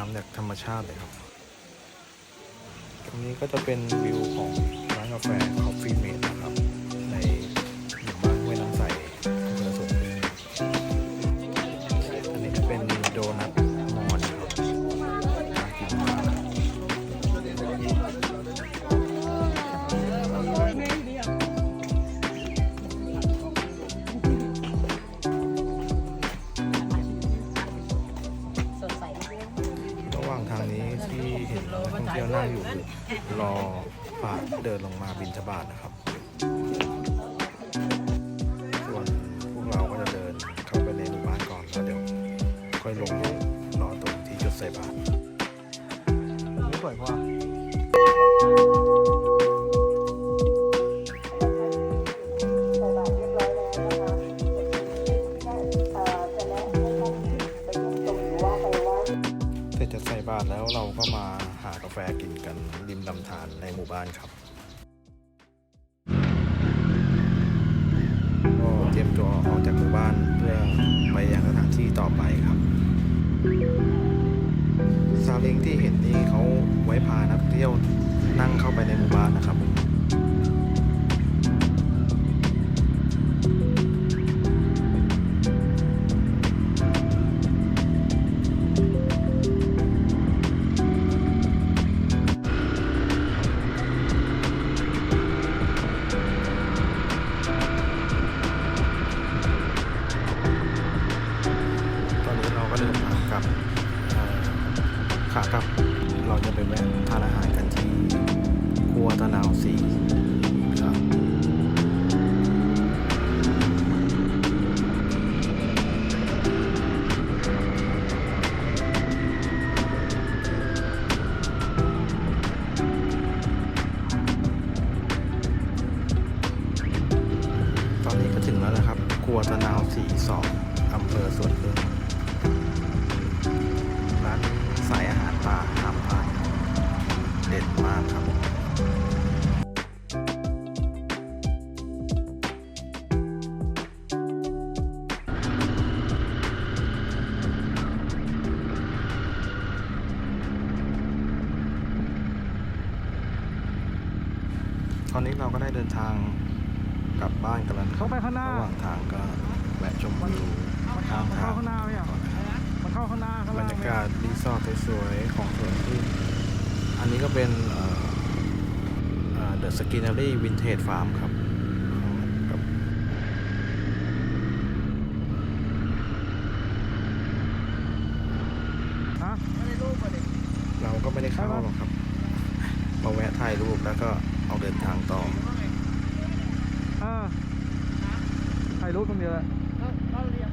้ำจากธรรมชาติเลยครับ ตรงนี้ก็จะเป็นวิวของร้านกาแฟคอฟฟี่เมดนะครับ นั่งอยู่รอพระเดินลงมาบินทบาทนะครับ ส่วนพวกเราก็จะเดินเข้าไปในหมู่บ้านก่อนแล้วเดี๋ยวค่อยลงรอตรงที่จุดใส่บาตรไม่สวยกว่าใส่บาตรเรียบร้อยแล้วนะคะเอ่อจะแนะให้ท่านไปยกตรงหรือว่าไปไหว้เสร็จจากใส่บาตรแล้วเราก็มาหากาแฟกินกันริมลำธารในหมู่บ้านครับก็เตรียมตัวออกจากหมู่บ้านเพื่อไปยังสถานที่ต่อไปครับซาเล้งที่เห็นนี่เขาไว้พานักเที่ยวนั่งเข้าไปในหมู่บ้านนะครับ แล้วนะครับครัวตะนาวสีสองอำเภอสวนพึ่งร้านสายอาหารป่าห้ามพลาดเด็ดมากครับตอนนี้เราก็ได้เดินทาง กลับบ้านกันแล้วนะครับเข้าไปข้างหน้า ระหว่างทางก็แวะชมวิวข้างทางเข้าข้างหน้าไหมอะก่อนนะครับ มันเข้าข้างหน้าข้างบรล่างรยากาศรีสอร์ทสวยๆของสวนพึ่งอันนี้ก็เป็นเดอะสกินเนอรี่วินเทจฟาร์มครับครับฮะ เราก็ไม่ได้เข้าหรอกครับมาแวะถ่ายรูปแล้วก็เอาเดินทางต่ออ่า ถ่ายรูปคนเดียวแหละ ก็เรียง